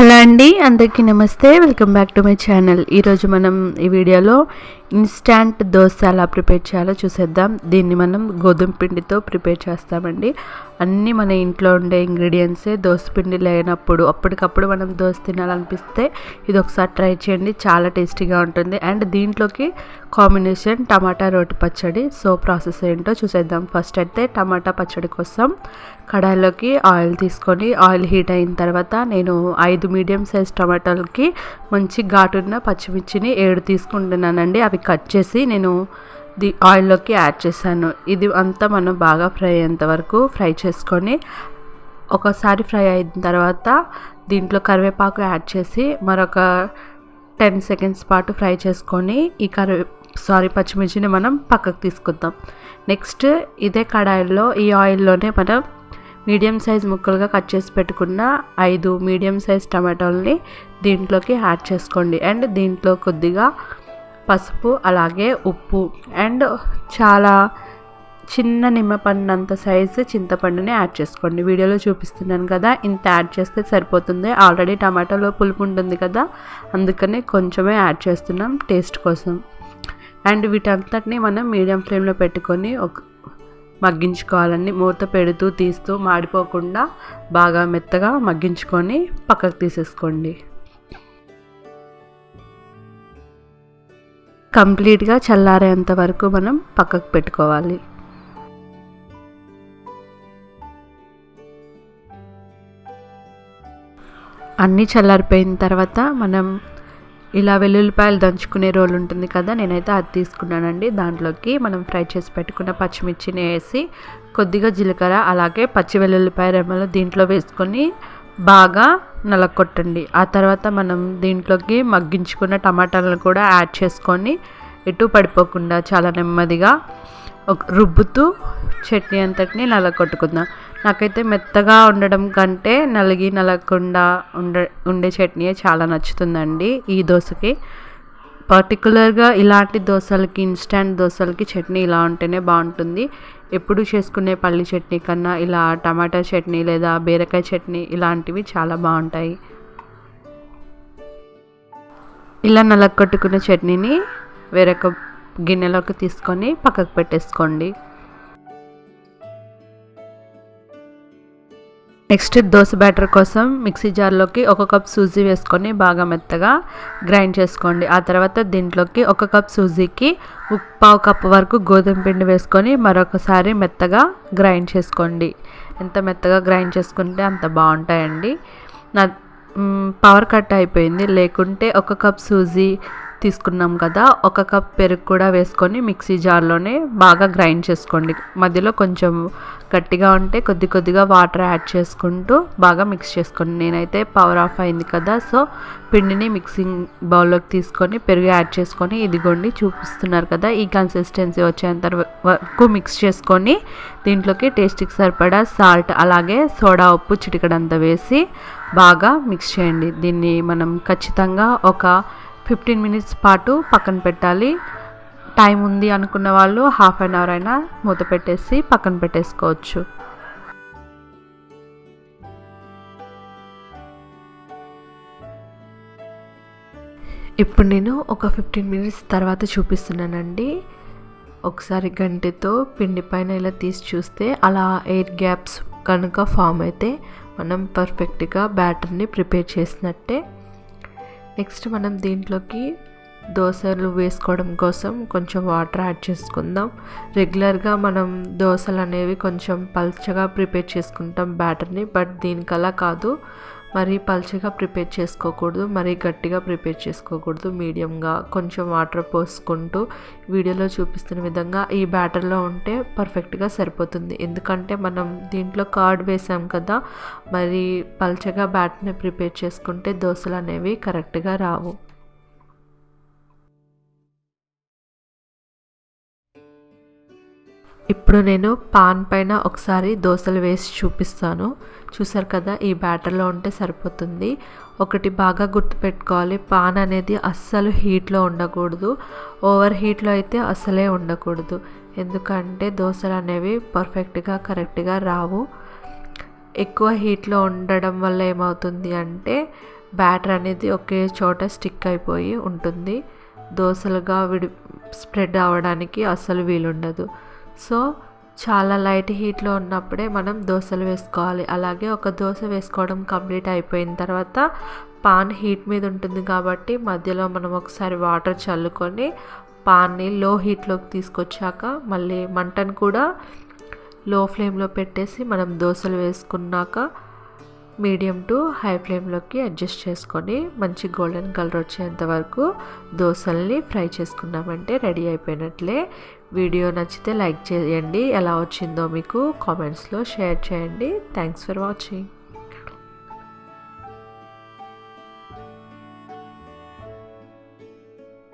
Hello అండి అందరికీ నమస్తే. Welcome back to my channel. ఈరోజు మనం ఈ వీడియోలో ఇన్స్టాంట్ దోశ ఎలా ప్రిపేర్ చేయాలో చూసేద్దాం. దీన్ని మనం గోధుమ పిండితో ప్రిపేర్ చేస్తామండి. అన్నీ మన ఇంట్లో ఉండే ఇంగ్రీడియంట్సే దోశ పిండి లేనప్పుడు అప్పటికప్పుడు మనం దోశ తినాలనిపిస్తే ఇది ఒకసారి ట్రై చేయండి. చాలా టేస్టీగా ఉంటుంది. అండ్ దీంట్లోకి కాంబినేషన్ టమాటా రోటి పచ్చడి. సో ప్రాసెస్ ఏంటో చూసేద్దాం. ఫస్ట్ అయితే టమాటా పచ్చడి కోసం కడాయిలోకి ఆయిల్ తీసుకొని ఆయిల్ హీట్ అయిన తర్వాత నేను ఐదు మీడియం సైజ్ టమాటాలకి మంచి ఘాటున్న పచ్చిమిర్చిని ఏడు తీసుకుంటున్నానండి. అవి కట్ చేసి నేను ది ఆయిల్లోకి యాడ్ చేశాను. ఇది అంతా మనం బాగా ఫ్రై అయ్యేంత వరకు ఫ్రై చేసుకొని ఒకసారి ఫ్రై అయిన తర్వాత దీంట్లో కరివేపాకు యాడ్ చేసి మరొక టెన్ సెకండ్స్ పాటు ఫ్రై చేసుకొని ఈ కరివే సారీ పచ్చిమిర్చిని మనం పక్కకు తీసుకుందాం నెక్స్ట్ ఇదే కడాయిలో ఈ ఆయిల్లోనే మనం మీడియం సైజ్ ముక్కలుగా కట్ చేసి పెట్టుకున్న ఐదు మీడియం సైజ్ టమాటోల్ని దీంట్లోకి యాడ్ చేసుకోండి. అండ్ దీంట్లో కొద్దిగా పసుపు అలాగే ఉప్పు. అండ్ చాలా చిన్న నిమ్మపండంత సైజు చింతపండుని యాడ్ చేసుకోండి. వీడియోలో చూపిస్తున్నాను కదా ఇంత యాడ్ చేస్తే సరిపోతుంది. ఆల్రెడీ టమాటాలో పులుపు ఉంటుంది కదా అందుకనే కొంచెమే యాడ్ చేస్తున్నాం టేస్ట్ కోసం. అండ్ వీటంతటిని మనం మీడియం ఫ్లేమ్లో పెట్టుకొని ఒక మగ్గించుకోవాలండి. మూత పెడుతూ తీస్తూ మాడిపోకుండా బాగా మెత్తగా మగ్గించుకొని పక్కకు తీసేసుకోండి. కంప్లీట్గా చల్లారేంత వరకు మనం పక్కకు పెట్టుకోవాలి. అన్నీ చల్లారిపోయిన తర్వాత మనం ఇలా వెల్లుల్లిపాయలు దంచుకునే రోల్ ఉంటుంది కదా నేనైతే అది తీసుకున్నానండి. దాంట్లోకి మనం ఫ్రై చేసి పెట్టుకున్న పచ్చిమిర్చిని వేసి కొద్దిగా జీలకర్ర అలాగే పచ్చి వెల్లుల్లిపాయ రెమ్మలు దీంట్లో వేసుకొని బాగా నలకొట్టండి ఆ తర్వాత మనం దీంట్లోకి మగ్గించుకున్న టమాటాలను కూడా యాడ్ చేసుకొని ఎటు పడిపోకుండా చాలా నెమ్మదిగా ఒక రుబ్బుతూ చట్నీ అంతటిని నలగొట్టుకుందాం నాకైతే మెత్తగా ఉండడం కంటే నలిగి నలగకుండా ఉండే ఉండే చట్నీ చాలా నచ్చుతుందండి ఈ దోశకి. పర్టికులర్గా ఇలాంటి దోశలకి ఇన్స్టాంట్ దోశలకి చట్నీ ఇలా ఉంటేనే బాగుంటుంది. ఎప్పుడు చేసుకునే పల్లి చట్నీ కన్నా ఇలా టమాటా చట్నీ లేదా బీరకాయ చట్నీ ఇలాంటివి చాలా బాగుంటాయి. ఇలా నలగొట్టుకున్న చట్నీని వేరొక గిన్నెలోకి తీసుకొని పక్కకు పెట్టేసుకోండి. నెక్స్ట్ దోశ బ్యాటర్ కోసం మిక్సీ జార్లోకి ఒక కప్ సూజీ వేసుకొని బాగా మెత్తగా గ్రైండ్ చేసుకోండి. ఆ తర్వాత దీంట్లోకి ఒక కప్ సూజీకి పావు కప్ వరకు గోధుమ పిండి వేసుకొని మరొకసారి మెత్తగా గ్రైండ్ చేసుకోండి. ఎంత మెత్తగా గ్రైండ్ చేసుకుంటే అంత బాగుంటాయండి. నా పవర్ కట్ అయిపోయింది. లేకుంటే ఒక కప్ సూజీ తీసుకున్నాం కదా ఒక కప్ పెరుగు కూడా వేసుకొని మిక్సీ జార్లోనే బాగా గ్రైండ్ చేసుకోండి. మధ్యలో కొంచెం గట్టిగా ఉంటే కొద్ది కొద్దిగా వాటర్ యాడ్ చేసుకుంటూ బాగా మిక్స్ చేసుకోండి. నేనైతే పవర్ ఆఫ్ అయింది కదా సో పిండిని మిక్సింగ్ బౌల్లోకి తీసుకొని పెరుగు యాడ్ చేసుకొని ఇదిగోండి చూపిస్తున్నారు కదా ఈ కన్సిస్టెన్సీ వచ్చేంత వరకు మిక్స్ చేసుకొని దీంట్లోకి టేస్ట్కి సరిపడా సాల్ట్ అలాగే సోడా ఉప్పు చిటికడంతా వేసి బాగా మిక్స్ చేయండి. దీన్ని మనం ఖచ్చితంగా ఒక ఫిఫ్టీన్ మినిట్స్ పాటు పక్కన పెట్టాలి. టైం ఉంది అనుకున్న వాళ్ళు హాఫ్ అన్ అవర్ అయినా మూత పెట్టేసి పక్కన పెట్టేసుకోవచ్చు. ఇప్పుడు నేను ఒక ఫిఫ్టీన్ మినిట్స్ తర్వాత చూపిస్తున్నానండి. ఒకసారి గంటెతో పిండి పైన ఇలా తీసి చూస్తే అలా ఎయిర్ గ్యాప్స్ కనుక ఫామ్ అయితే మనం పర్ఫెక్ట్గా బ్యాటర్ని ప్రిపేర్ చేసినట్టే. నెక్స్ట్ మనం దీంట్లోకి దోశలు వేసుకోవడం కోసం కొంచెం వాటర్ యాడ్ చేసుకుందాం. రెగ్యులర్గా మనం దోశలు అనేవి కొంచెం పల్చగా ప్రిపేర్ చేసుకుంటాం బ్యాటర్ని బట్ దీనికలా కాదు. మరీ పల్చగా ప్రిపేర్ చేసుకోకూడదు మరీ గట్టిగా ప్రిపేర్ చేసుకోకూడదు మీడియంగా కొంచెం వాటర్ పోసుకుంటూ వీడియోలో చూపిస్తున్న విధంగా ఈ బ్యాటర్లో ఉంటే పర్ఫెక్ట్గా సరిపోతుంది. ఎందుకంటే మనం దీంట్లో కార్డ్ వేసాం కదా మరి పల్చగా బ్యాటర్ని ప్రిపేర్ చేసుకుంటే దోశలు అనేవి కరెక్ట్గా రావు. ఇప్పుడు నేను పాన్ పైన ఒకసారి దోశలు వేసి చూపిస్తాను. చూసారు కదా ఈ బ్యాటర్లో ఉంటే సరిపోతుంది. ఒకటి బాగా గుర్తుపెట్టుకోవాలి పాన్ అనేది అస్సలు హీట్లో ఉండకూడదు. ఓవర్ హీట్లో అయితే అస్సలే ఉండకూడదు. ఎందుకంటే దోశలు అనేవి పర్ఫెక్ట్గా కరెక్ట్గా రావు. ఎక్కువ హీట్లో ఉండడం వల్ల ఏమవుతుంది అంటే బ్యాటర్ అనేది ఒకే చోట స్టిక్ అయిపోయి ఉంటుంది. దోశలుగా విడి స్ప్రెడ్ అవ్వడానికి అస్సలు వీలుండదు. సో చాలా లైట్ హీట్లో ఉన్నప్పుడే మనం దోశలు వేసుకోవాలి. అలాగే ఒక దోశ వేసుకోవడం కంప్లీట్ అయిపోయిన తర్వాత పాన్ హీట్ మీద ఉంటుంది కాబట్టి మధ్యలో మనం ఒకసారి వాటర్ చల్లుకొని పాన్ని లో హీట్లోకి తీసుకొచ్చాక మళ్ళీ మంటను కూడా లో ఫ్లేమ్లో పెట్టేసి మనం దోశలు వేసుకున్నాక మీడియం టు హై ఫ్లేమ్లోకి అడ్జస్ట్ చేసుకొని మంచి గోల్డెన్ కలర్ వచ్చేంత వరకు దోశల్ని ఫ్రై చేసుకున్నామంటే రెడీ అయిపోయినట్లే. వీడియో నచ్చితే లైక్ చేయండి. ఎలా వచ్చిందో మీకు కామెంట్స్లో షేర్ చేయండి. Thanks for watching.